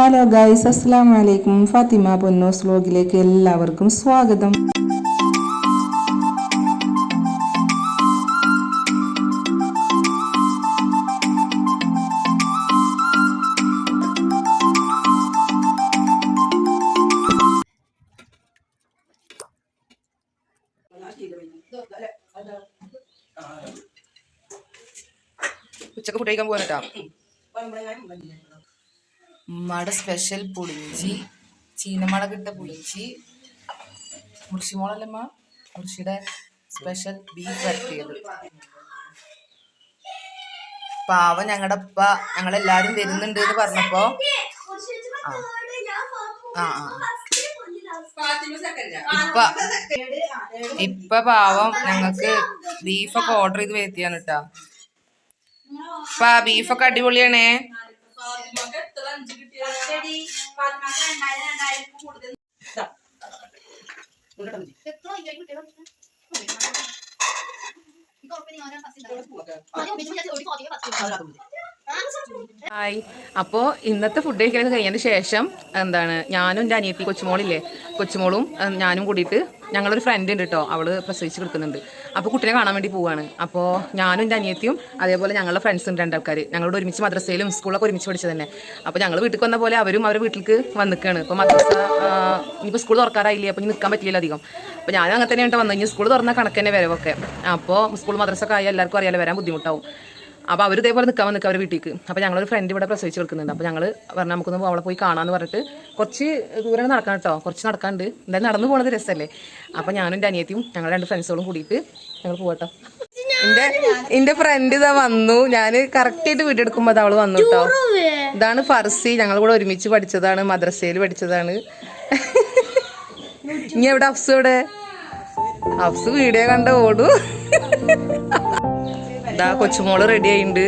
Hello guys അസ്സാം വലൈക്കും ഫാത്തിമ പൊന്നോസ് വ്ലോഗിലേക്ക് എല്ലാവർക്കും സ്വാഗതം. ഉച്ചയ്ക്ക് ഫുഡ് കഴിക്കാൻ പോകാൻ കേട്ടോ. ഉമ്മയുടെ സ്പെഷ്യൽ പുളിഞ്ചി ചീനമുളക് ഇട്ട പുളിഞ്ചി മുർഷിമോളല്ലമ്മ? മുർഷിയുടെ സ്പെഷ്യൽ ബീഫ് വരട്ടിയത്. പാവ ഞങ്ങളുടെ ഉപ്പ ഞങ്ങളെല്ലാരും വരുന്നുണ്ട് എന്ന് പറഞ്ഞപ്പോ ആ. ഇപ്പ ഇപ്പൊ പാവം ഞങ്ങക്ക് ബീഫൊക്കെ ഓർഡർ ചെയ്ത് വരുത്തിയാണ് കേട്ടോ ഇപ്പൊ ബീഫൊക്കെ അടിപൊളിയാണേ. അല്ലടി പത്മാക്ക് രണ്ടായിരം രണ്ടായിരം കൂടുതൽ. ഓപ്പണിംഗ് ഓരോ ഫസ്റ്റ് ഉണ്ടാവും ഹായ്. അപ്പോൾ ഇന്നത്തെ ഫുഡ് കഴിക്കാൻ കഴിഞ്ഞതിന് ശേഷം എന്താണ് ഞാനും എന്റെ അനിയത്തി കൊച്ചുമോളില്ലേ കൊച്ചുമോളും ഞാനും കൂടിയിട്ട് ഞങ്ങളൊരു ഫ്രണ്ട് ഉണ്ട് കേട്ടോ അവൾ പ്രസവിച്ച് കിടക്കുന്നുണ്ട്. അപ്പോൾ കുട്ടിനെ കാണാൻ വേണ്ടി പോവാണ്. അപ്പോൾ ഞാനും എന്റെ അനിയത്തിയും അതേപോലെ ഞങ്ങളുടെ ഫ്രണ്ട്സ് ഉണ്ട് രണ്ടാൾക്കാർ ഞങ്ങളോട് ഒരുമിച്ച് മദ്രസയിലും സ്കൂളൊക്കെ ഒരുമിച്ച് പഠിച്ചത് തന്നെ. അപ്പോൾ ഞങ്ങൾ വീട്ടിൽ വന്ന പോലെ അവരും അവരുടെ വീട്ടിലേക്ക് വന്നിക്കാണ്. ഇപ്പോൾ മദ്രസ ഇനിയിപ്പോൾ സ്കൂൾ തുറക്കാറായില്ലേ അപ്പോൾ ഇനി നിൽക്കാൻ പറ്റില്ല അധികം. അപ്പോൾ ഞാനും അങ്ങനെ തന്നെയാണ് വന്നു ഇനി സ്കൂൾ തുറന്ന കണക്ക് തന്നെ വരവൊക്കെ. അപ്പോൾ സ്കൂൾ മദ്രസ ഒക്കെ ആയി എല്ലാവർക്കും അറിയാലോ വരാൻ ബുദ്ധിമുട്ടാവും. അപ്പോൾ അവർ ഇതേപോലെ നിൽക്കാൻ വന്നിക്കുക അവർ വീട്ടിലേക്ക് അപ്പോൾ ഞങ്ങളൊരു ഫ്രണ്ട് ഇവിടെ പ്രസവിച്ച് കൊടുക്കുന്നുണ്ട്. അപ്പോൾ ഞങ്ങൾ പറഞ്ഞാൽ നമുക്കൊന്ന് അവളെ പോയി കാണാമെന്ന് പറഞ്ഞിട്ട് കുറച്ച് ദൂരം നടക്കാൻ കേട്ടോ കുറച്ച് നടക്കാണ്ട് എന്തായാലും നടന്നു പോകുന്നത് രസമല്ലേ അപ്പോൾ ഞാനും എന്റെ അനിയത്തിയും ഞങ്ങൾ രണ്ട് ഫ്രണ്ട്സുകളും കൂടിയിട്ട് ഞങ്ങൾ പോകട്ടോ എന്റെ എന്റെ ഫ്രണ്ട് ഇതാ വന്നു. ഞാൻ കറക്റ്റായിട്ട് വീഡിയോ എടുക്കുമ്പോൾ അത് വന്നു കേട്ടോ ഇതാണ് ഫർസി. ഞങ്ങൾ കൂടെ ഒരുമിച്ച് പഠിച്ചതാണ്. മദ്രസയിൽ പഠിച്ചതാണ്. ഇനി എവിടെ അഫ്സു എവിടെ? അഫ്സു വീഡിയോ കണ്ട ഓടൂ. ഇതാ കൊച്ചുമോൾ റെഡി ആയിണ്ട്.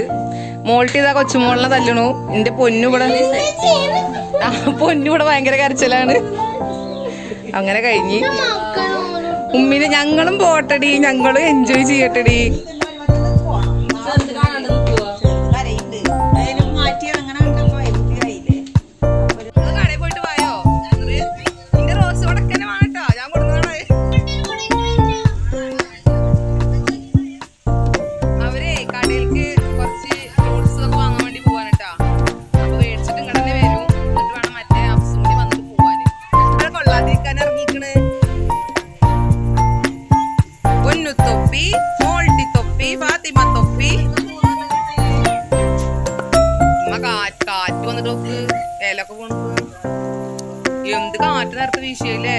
മോൾട്ട് ഇതാ കൊച്ചുമോളിനെ തല്ലണു. എന്റെ പൊന്നു ഇവിടെ ആ, പൊന്നു ഇവിടെ ഭയങ്കര കരച്ചിലാണ്. അങ്ങനെ കഴിഞ്ഞ്. ഉമ്മിന് ഞങ്ങളും പോട്ടടി. ഞങ്ങളും എൻജോയ് ചെയ്യട്ടടി. എന്ത് കാറ്റ് നേരത്തെ വീശിയല്ലേ?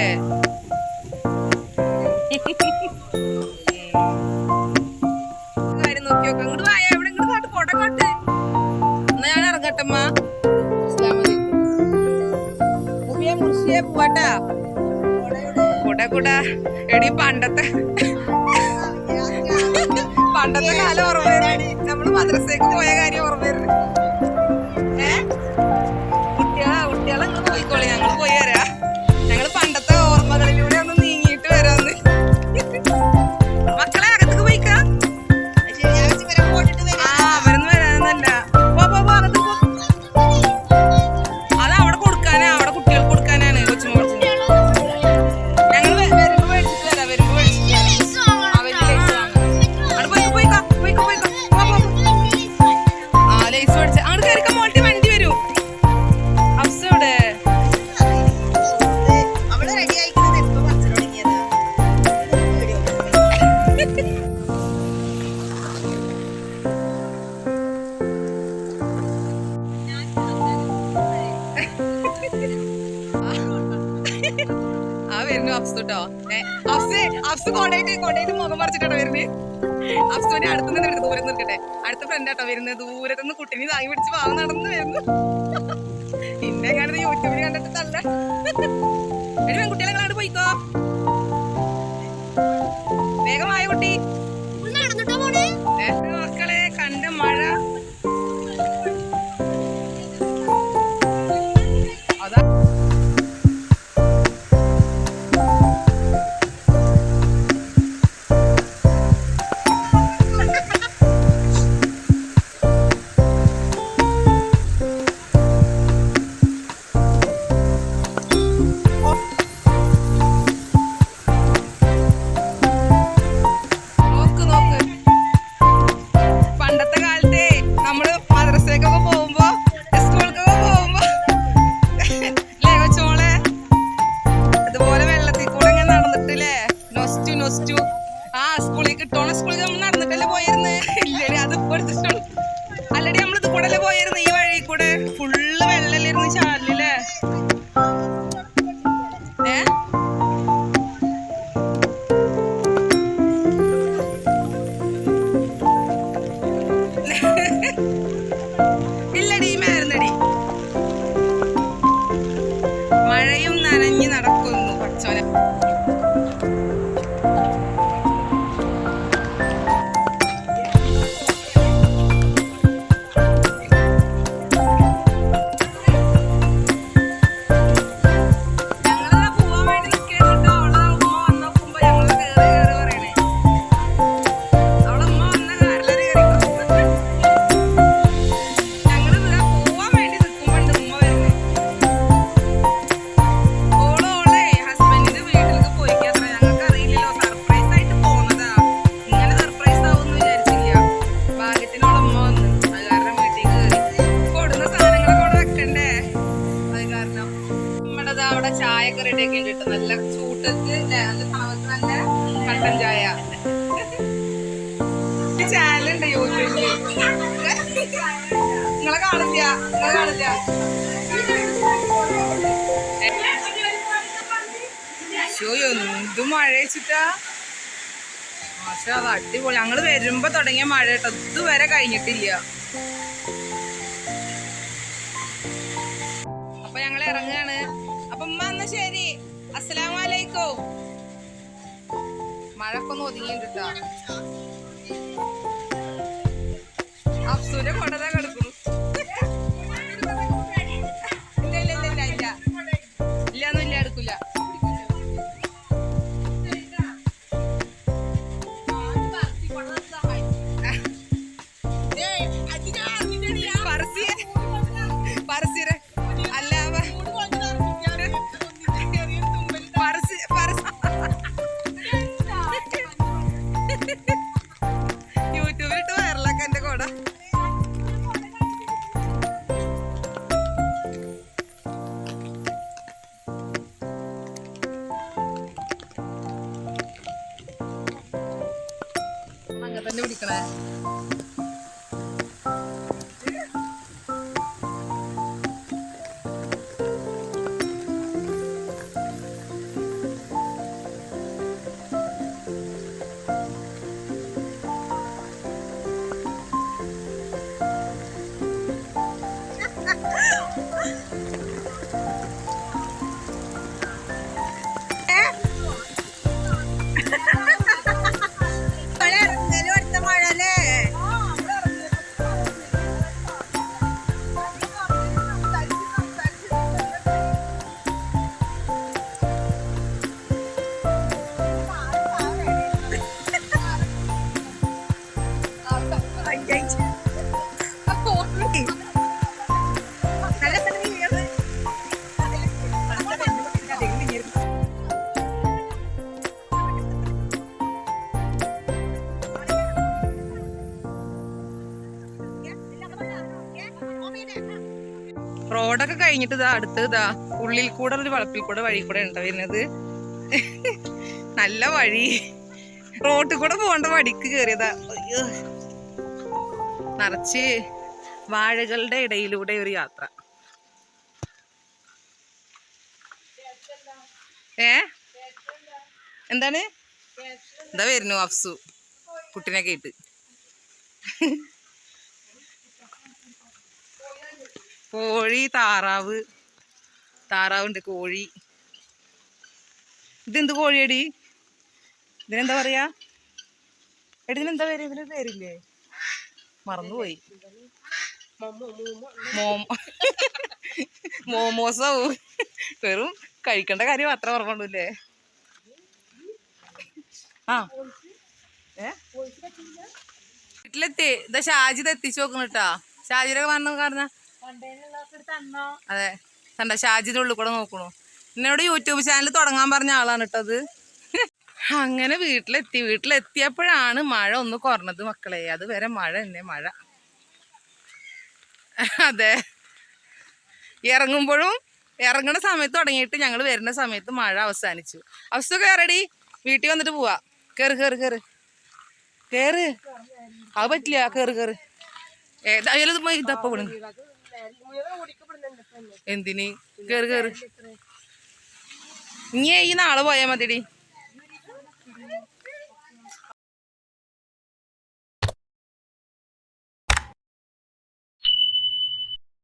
കാര്യം വായ? ഇങ്ങോട്ട് ഞാൻ എടി പണ്ടത്തെ പണ്ടത്തെ കാലം ഓർമ്മ നമ്മൾ മദ്രസേക്ക് പോയ കാര്യം ഓർമ്മ വരുന്നു കൊണ്ടായിട്ട് കൊണ്ടായിട്ട് മുഖം മറിച്ചിട്ടാണ് വരുന്നത് അഫ്സുവിനെ അടുത്ത് നിന്ന് വരുന്നത് ദൂരെ നിൽക്കട്ടെ. അടുത്ത ഫ്രണ്ട് ആട്ടോ വരുന്നത് ദൂരത്തു നിന്ന് കുട്ടിനെ താങ്ങി പിടിച്ച് പാവം നടന്നു വരുന്നു. പിന്നെ കാണുന്നത് യൂട്യൂബിൽ കണ്ടിട്ട് തല്ല എടി പെൺകുട്ടികളെ അങ്ങോട്ട് പോയിക്കോ. വേഗമായ കുട്ടി. മക്കളെ കണ്ട മഴ. ആ സ്കൂളിൽ കിട്ടോണ സ്കൂളിൽ നമ്മൾ നടന്നിട്ടല്ലേ പോയിരുന്നേ? ഇല്ലടി അത് ഇപ്പോൾ എടുത്തിട്ടുള്ളൂ അല്ലടി നമ്മളിത് കൂടെ പോയിരുന്നു? ഈ വഴി കൂടെ? ഫുള്ള് വെള്ളലായിരുന്നു ചാലിൽ കാണില്ല എന്ത് മഴ വെച്ചിട്ടാ? അടിപൊളി. ഞങ്ങൾ വരുമ്പോ തുടങ്ങിയ മഴ കേട്ടോ. ഇതുവരെ കഴിഞ്ഞിട്ടില്ല. അപ്പൊ ഞങ്ങൾ ഇറങ്ങാണ്. അപ്പൊ ഉമ്മ എന്നാ ശരി. അസ്സലാമലൈക്കോ. ഒന്ന് ഒതുങ്ങിയിട്ടാ അഫ്സൂരെ കൊടതാ അങ്ങനെ തന്നെ കഴിഞ്ഞിട്ട് ഇതാ അടുത്ത് ഇതാ ഉള്ളിൽ കൂടെ ഒരു വളപ്പിൽ കൂടെ വഴി കൂടെ ഉണ്ടോ വരുന്നത്. നല്ല വഴി. റോട്ടിൽ കൂടെ പോകേണ്ട വടിക്ക് കയറിയതാ. അയ്യോ. നിറച്ച് വാഴകളുടെ ഇടയിലൂടെ ഒരു യാത്ര. ഏ? എന്താണ്? എന്താ വരുന്നു അഫ്സു? കുട്ടിനെ കേട്ട്. കോഴി താറാവ്. താറാവുണ്ട് കോഴി. ഇതെന്ത് കോഴിയടി? ഇതിനെന്താ പറയാ? എടി പേര്? ഇതിന് പേരില്ലേ? മറന്നുപോയി. മോമോ മോമോസാവും. വെറും കഴിക്കേണ്ട കാര്യം അത്ര ഓർമ്മണ്ടല്ലേ ആ. ഏ? വീട്ടിലെത്തി. ഇതാ ഷാജിത് എത്തിച്ചു നോക്കണട്ടാ ഷാജിയുടെ വന്നു കാരണം അതെ. കണ്ട ഷാജിന്റെ ഉള്ളിൽ കൂടെ നോക്കണു. എന്നോട് യൂട്യൂബ് ചാനൽ തുടങ്ങാൻ പറഞ്ഞ ആളാണ് കേട്ടത് അങ്ങനെ വീട്ടിലെത്തി. വീട്ടിലെത്തിയപ്പോഴാണ് മഴ ഒന്ന് കുറഞ്ഞത് മക്കളെ. അത് വരെ മഴ തന്നെ മഴ. അതെ. ഇറങ്ങുമ്പോഴും ഇറങ്ങണ സമയത്ത് തുടങ്ങിയിട്ട് ഞങ്ങൾ വരുന്ന സമയത്ത് മഴ അവസാനിച്ചു. അവസ്ഥ കയറടി വീട്ടിൽ വന്നിട്ട് പോവാ. കയറി കയറി കയറി കേറ്. അത് പറ്റില്ല. കയറി കയറി ഏതായാലും ഇതപ്പ വിടുന്നു. എന്തിന്? കേറ് കേറ്. ഇനി ഈ നാളെ പോയാ മതിടി.